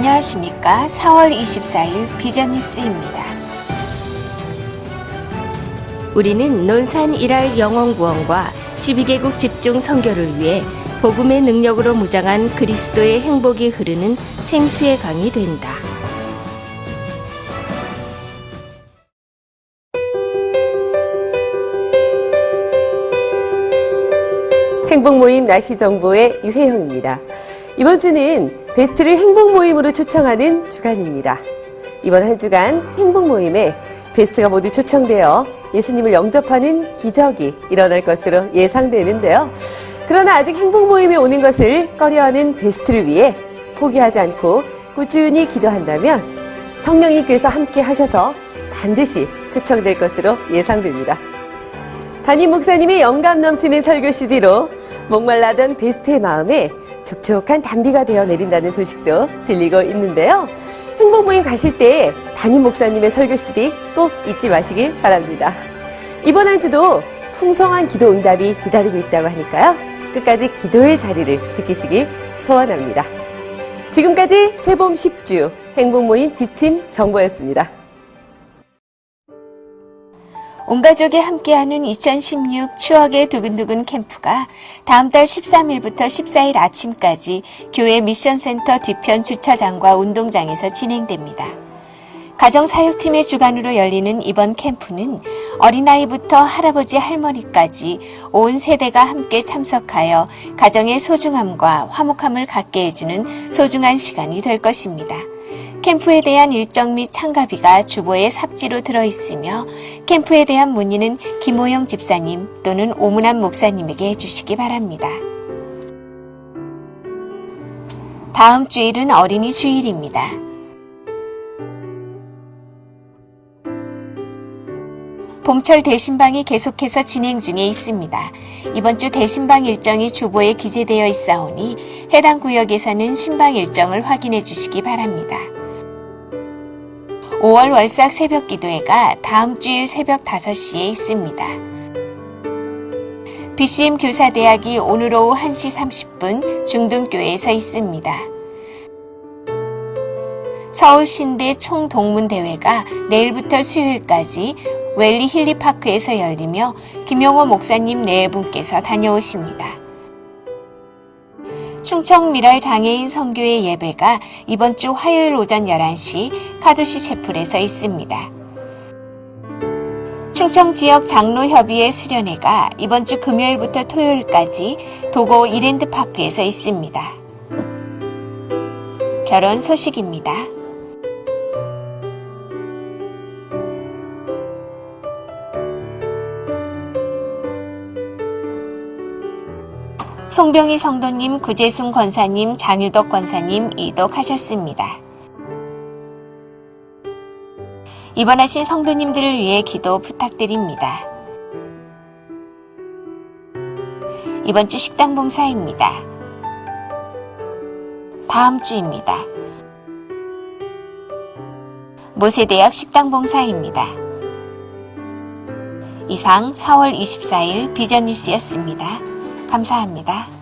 안녕하십니까. 4월 24일 비전 뉴스입니다. 우리는 논산 일할 영원 구원과 12개국 집중 선교를 위해 복음의 능력으로 무장한 그리스도의 행복이 흐르는 생수의 강이 된다. 행복 모임 날씨 정보의 유혜영입니다. 이번 주는 베스트를 행복 모임으로 초청하는 주간입니다. 이번 한 주간 행복 모임에 베스트가 모두 초청되어 예수님을 영접하는 기적이 일어날 것으로 예상되는데요. 그러나 아직 행복 모임에 오는 것을 꺼려하는 베스트를 위해 포기하지 않고 꾸준히 기도한다면 성령님께서 함께 하셔서 반드시 초청될 것으로 예상됩니다. 담임 목사님의 영감 넘치는 설교 CD로 목말라던 베스트의 마음에 촉촉한 단비가 되어 내린다는 소식도 들리고 있는데요. 행복 모임 가실 때 담임 목사님의 설교 CD 꼭 잊지 마시길 바랍니다. 이번 한 주도 풍성한 기도 응답이 기다리고 있다고 하니까요. 끝까지 기도의 자리를 지키시길 소원합니다. 지금까지 새봄 10주 행복 모임 지침 정보였습니다. 온 가족이 함께하는 2016 추억의 두근두근 캠프가 다음 달 13일부터 14일 아침까지 교회 미션센터 뒤편 주차장과 운동장에서 진행됩니다. 가정사역팀의 주관으로 열리는 이번 캠프는 어린아이부터 할아버지 할머니까지 온 세대가 함께 참석하여 가정의 소중함과 화목함을 갖게 해주는 소중한 시간이 될 것입니다. 캠프에 대한 일정 및 참가비가 주보에 삽지로 들어 있으며 캠프에 대한 문의는 김호영 집사님 또는 오문환 목사님에게 해주시기 바랍니다. 다음 주일은 어린이 주일입니다. 봄철 대신방이 계속해서 진행 중에 있습니다. 이번 주 대신방 일정이 주보에 기재되어 있사오니 해당 구역에서는 신방 일정을 확인해 주시기 바랍니다. 5월 월삭 새벽 기도회가 다음 주일 새벽 5시에 있습니다. BCM 교사대학이 오늘 오후 1시 30분 중등교회에서 있습니다. 서울 신대 총동문대회가 내일부터 수요일까지 웰리 힐리파크에서 열리며 김용호 목사님 네 분께서 다녀오십니다. 충청 미랄 장애인 선교회 예배가 이번 주 화요일 오전 11시 카두시 채플에서 있습니다. 충청 지역 장로협의회 수련회가 이번 주 금요일부터 토요일까지 도고 이랜드 파크에서 있습니다. 결혼 소식입니다. 송병희 성도님, 구재순 권사님, 장유덕 권사님 이독하셨습니다. 입원하신 성도님들을 위해 기도 부탁드립니다. 이번 주 식당 봉사입니다. 다음 주입니다. 모세대학 식당 봉사입니다. 이상 4월 24일 비전 뉴스였습니다. 감사합니다.